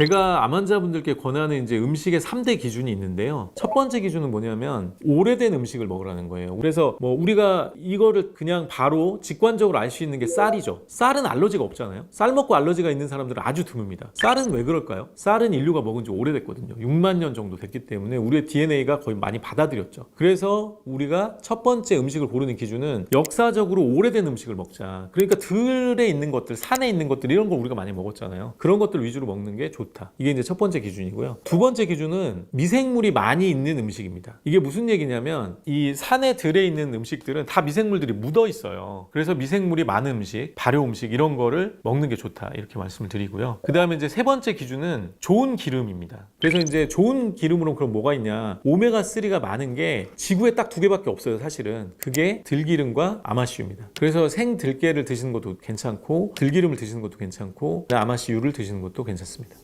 제가 암 환자분들께 권하는 이제 음식의 3대 기준이 있는데요. 첫 번째 기준은 뭐냐면 오래된 음식을 먹으라는 거예요. 그래서 뭐 우리가 이거를 그냥 바로 직관적으로 알 수 있는 게 쌀이죠. 쌀은 알러지가 없잖아요. 쌀 먹고 알러지가 있는 사람들은 아주 드뭅니다. 쌀은 왜 그럴까요? 쌀은 인류가 먹은 지 오래됐거든요. 6만 년 정도 됐기 때문에 우리의 DNA가 거의 많이 받아들였죠. 그래서 우리가 첫 번째 음식을 고르는 기준은 역사적으로 오래된 음식을 먹자. 그러니까 들에 있는 것들, 산에 있는 것들 이런 걸 우리가 많이 먹었잖아요. 그런 것들 위주로 먹는 게 좋다. 이게 이제 첫 번째 기준이고요. 두 번째 기준은 미생물이 많이 있는 음식입니다. 이게 무슨 얘기냐면 이 산에 들에 있는 음식들은 다 미생물들이 묻어 있어요. 그래서 미생물이 많은 음식, 발효 음식 이런 거를 먹는 게 좋다. 이렇게 말씀을 드리고요. 그 다음에 이제 세 번째 기준은 좋은 기름입니다. 그래서 이제 좋은 기름으로 그럼 뭐가 있냐? 오메가 3가 많은 게 지구에 딱 두 개밖에 없어요, 사실은. 그게 들기름과 아마씨유입니다. 그래서 생 들깨를 드시는 것도 괜찮고 들기름을 드시는 것도 괜찮고 아마씨유를 드시는 것도 괜찮습니다.